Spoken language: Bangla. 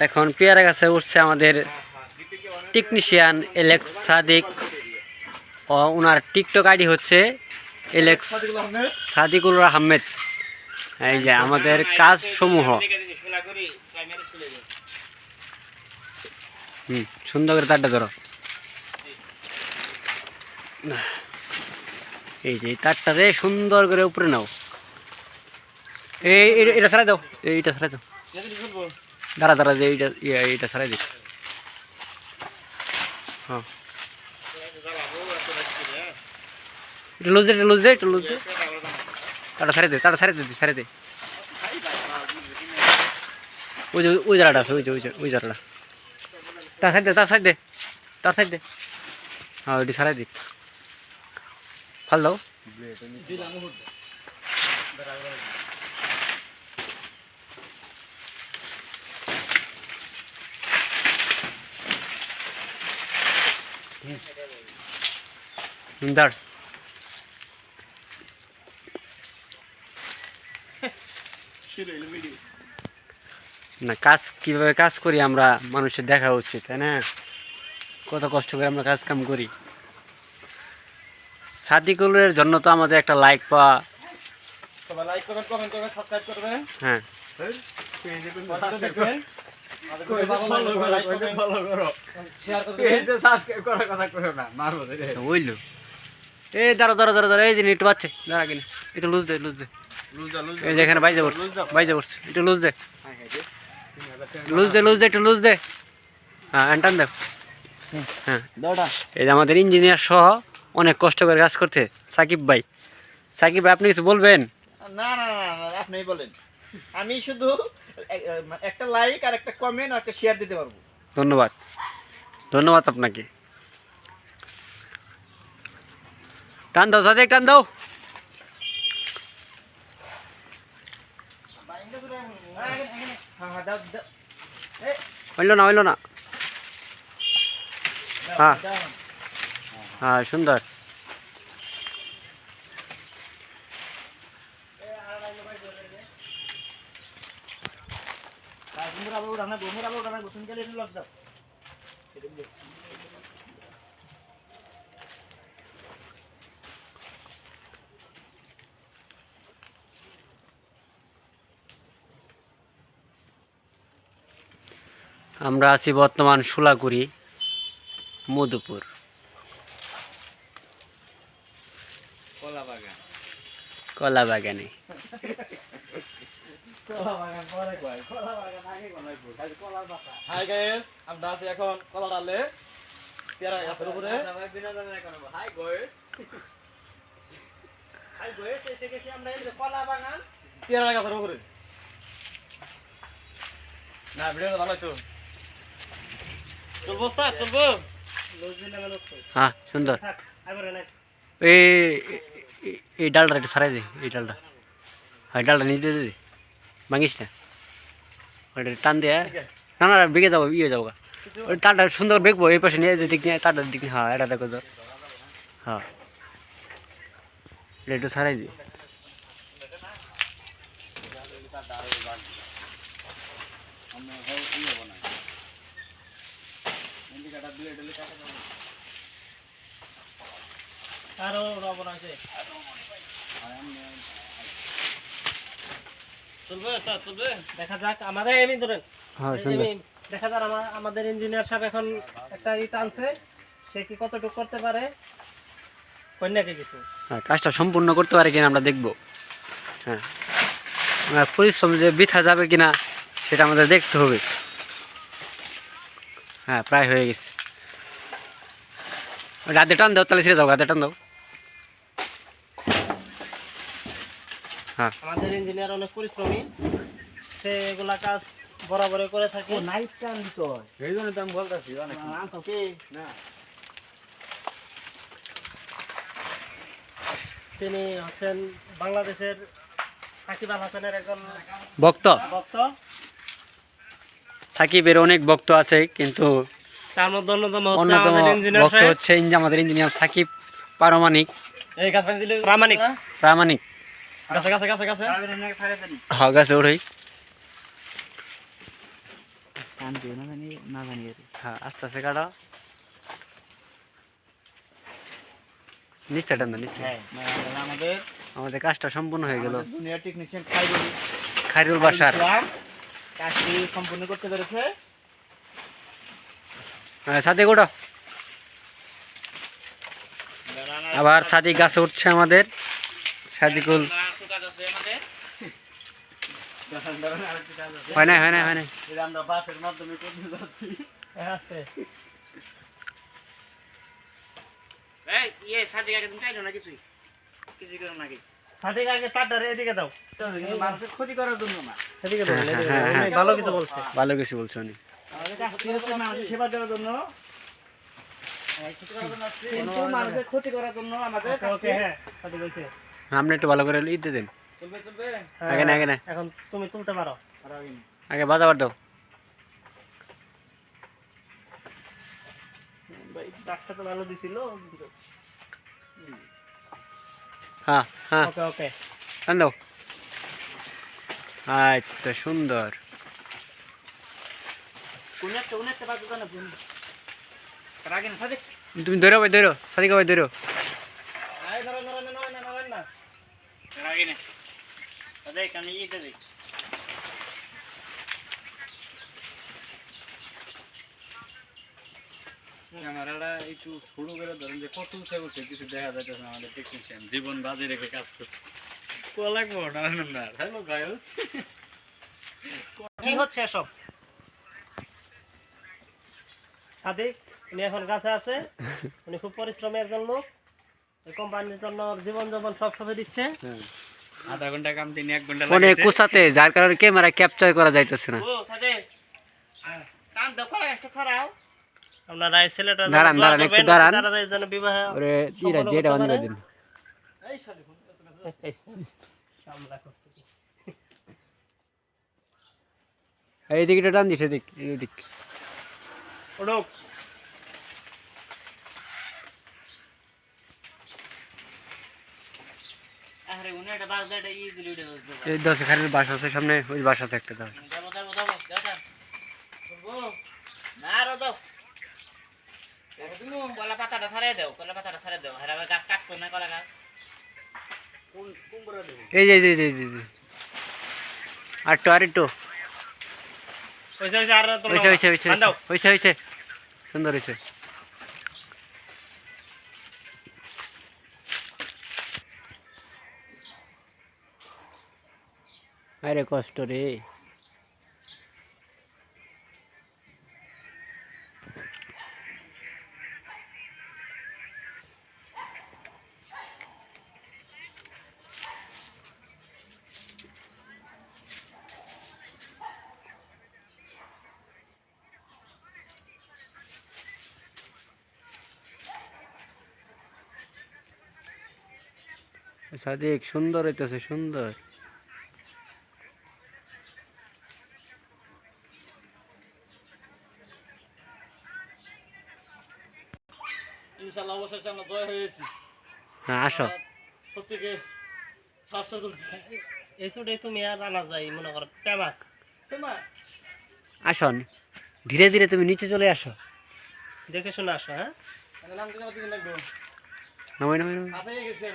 এখন পেয়ারা গাছে? উঠছে আমাদের টেকনিশিয়ান এলেক্স সাদিক ও ওনার টিকটক আইডি হচ্ছে এলেক্স সাদিকুল আহমেদ এই যে আমাদের কাজ সমূহ সুন্দর করে তারটা ধরো। এই যে এই তারটারে সুন্দর করে উপরে নাও। এই- এটা ছাড়াই দাও। এইটা ছাড়াই দাও। দাঁড়া দাঁড়া যে এইটা ইয়া, এইটা ছাড়াই দিই হ্যাঁ। এটা দে এটা দে তাটা ছাড়ে দে। তাটা ছাড়ে দে তুই দে ওই যে ওই আছে ওই যে ওই যে ওই দে তার সাইড দে তার সাইড দে। হ্যাঁ ওইটি ছাড়াই দি ফাল দাও। দাঁড়। না কাজ কীভাবে কাজ করি আমরা মানুষের দেখা উচিত তাই না? কত কষ্ট করে আমরা কাজ কাম করি। সাদিকুলের জন্য তো আমাদের একটা লাইক পাওয়া। লাইক করবেন কমেন্ট করবেন সাবস্ক্রাইব করবেন। হ্যাঁ। এই দাঁড়া দাঁড়া দাঁড়া দাঁড়া এই যে দাঁড়া কিনা লুজ দে লুজ দে। এই যে বাইজে পড়ছে বাইজে পড়ছে একটু লুজ দে। লুজ দে। লুজ দে একটু লুজ দে। হ্যাঁ টান দে হ্যাঁ এই যে আমাদের ইঞ্জিনিয়ার সহ অনেক কষ্ট করে কাজ করতে সাকিব ভাই। সাকিব ভাই আপনি কিছু বলবেন? না না না না আপনি বলেন। আমি শুধু একটা লাইক আর একটা কমেন্ট আর একটা শেয়ার দিতে পারব। ধন্যবাদ। ধন্যবাদ আপনাকে। টান দাও, সাদেক, টান দাও। হইল না হইল না। হ্যাঁ। হ্যাঁ সুন্দর। দাও আমরা আছি বর্তমান সুলাকুড়ি মধুপুর। কলা বাগান কলা বাগানে হাই গাইস আমরা আছি এখন কলা ডালে পেয়ারা গাছের উপরে। হাই বয়েস এসে গেছি আমরা এই কলা বাগান। পেয়ারা গাছের উপরে। না ভিডিও ভালো তো চলবো ওস্তাদ চলবো। হ্যাঁ সুন্দর। এই এই- ডালটা একটু সারাই দে এই ডালটা। হ্যাঁ এই ডালটা নিচে দে দে। ভাঙিস না ওইটা টান দিয়ে না না বেগে যাব ইয়ে যাব গা। ওই তারটা সুন্দর বেগবো এই পাশে নিয়ে দিক নিয়ে তারটার দিক নিয়ে হ্যাঁ এটা দেখো তো হ্যাঁ এটা একটু সারাই দি আরও রবন আছে চলবে ওস্তাদ চলবে দেখা যাক আমাদের এমনি ধরেন হ্যাঁ দেখা যাক আমার আমাদের ইঞ্জিনিয়ার সাহেব এখন একটা ই টানছে সে কি কতটুকু করতে পারে? কন্যাকে কিছু। হ্যাঁ কাজটা সম্পূর্ণ করতে পারে কিনা আমরা দেখব। হ্যাঁ। আমরা পরিশ্রম যে বৃথা যাবে কিনা সেটা আমাদের দেখতে হবে। হ্যাঁ প্রায় হয়ে গেছে। রাতে টান দাও তাহলে ছেড়ে দাও রাতে টান দাও। আমাদের ইঞ্জিনিয়ার অনেক পরিশ্রমী। সে এগুলা কাজ বরাবরই করে থাকে। নাইট টান তো এই জন্য তো আমি বলতেছি অনেক। না তিনি হচ্ছেন বাংলাদেশের সাকিব আল হাসানের একজন ভক্ত। ভক্ত। সাকিবের অনেক ভক্ত আছে কিন্তু তার মধ্যে অন্যতম আমাদের ইঞ্জিনিয়ার ভক্ত হচ্ছে আমাদের ইঞ্জিনিয়ার সাকিব পারমাণিক। এই গাছ পানি দিলে প্রামাণিক। প্রামাণিক। গাছে গাছে গাছে গাছে। হ্যাঁ গাছে ওড়াই দিও না জানি না জানি হ্যাঁ আস্তে আস্তে কাটো। নিচটা টান দাও নিচটা। হ্যাঁ মানে আমাদের আমাদের কাজটা সম্পূর্ণ হয়ে গেল। দুনিয়া টেকনিশিয়ান খাইরুল খাইরুল বাসার। কাজটি সম্পূর্ণ করতে পেরেছে। হ্যাঁ সাদিক ওঠো। আবার সাদিক গাছে উঠছে আমাদের। সাদিকুল হয় না হয় না হয় না এটা আমরা বাসের মাধ্যমে করতে যাচ্ছি। হ্যাঁ, আছে। ইয়ে সাজিয়ে একদম চাইলো না কিছুই কিছুই করো নাকি? সাদিক আগে তারটারে এদিকে দাও। মানুষের ক্ষতি করার জন্য না। এদিকে দাও এদিকে দাও। হ্যাঁ, হ্যাঁ। ভালো কিছু বলছে। ভালো কিছু বলছো উনি। আমাদের কাজটি হচ্ছে মানুষের সেবা দেওয়ার জন্য। কিন্তু ক্ষতি করার জন্য আমাদের হ্যাঁ আপনি একটু ভালো করে ই দিয়ে দেন। চলবে চলবে। আগে না আগে না। এখন তুমি তুলতে পারো। আগে বাজাবার দাও। ভাই ডাকটা তো ভালো দিছিল। হ্যাঁ হ্যাঁ। ওকে ওকে। টান দাও। আচ্ছা সুন্দর। তুমি ধরো ভাই ধরো। সাদিক ভাই ধরো। আমি ক্যামেরাটা একটু করে ধরেন যে কত উঠে উঠে কিছু দেখা না আমাদের টেকনিশিয়ান জীবন বাজি রেখে কাজ করছে। না হ্যালো গায়স। কি হচ্ছে এসব? সাদিক উনি এখন কাছে আছে। উনি খুব পরিশ্রমী একজন লোক। কোম্পানির জন্য জীবন যাপন সব সময় দিচ্ছে। আধা ঘণ্টা কাম তিনি এক ঘণ্টা ফোনে। কুচাতে যার কারণে ক্যামেরা ক্যাপচার করা যাইতেছে না ও টান দাও কয় আপনারা এই ছেলেটা দাঁড়ান, দাঁড়ান, একটু দাঁড়ান। বিবাহ ওরে ইরা যেটা বানিয়ে দিন এই সাদিক আমরা করছি কি? এই দিকটা টান দিস এদিক এদিক উঠুক। আরে উনি একটা বাজ দেয় ই দিলি উঠে বসবে এই দশ খালির বাসা আছে সামনে ওই বাসা আছে একটা দাও। কলা পাতাটা ছাড়াই দাও কলা পাতাটা ছাড়াই দাও। গাছ না কলা গাছ। এই যে এই যে এই যে, আরেকটু আরেকটু সুন্দর হয়েছে। আরে কষ্ট রে। সাদিক সুন্দর হইতেছে সুন্দর ইনশাআল্লাহ অবশেষে আমরা জয় হয়েছি হ্যাঁ আসো। প্রত্যেকে এই তুমি আর যাই মনে করো ফেমাস। তোমার আসো ধীরে ধীরে তুমি নিচে চলে আসো। দেখে শুনে আসো হ্যাঁ? নামাই নামাই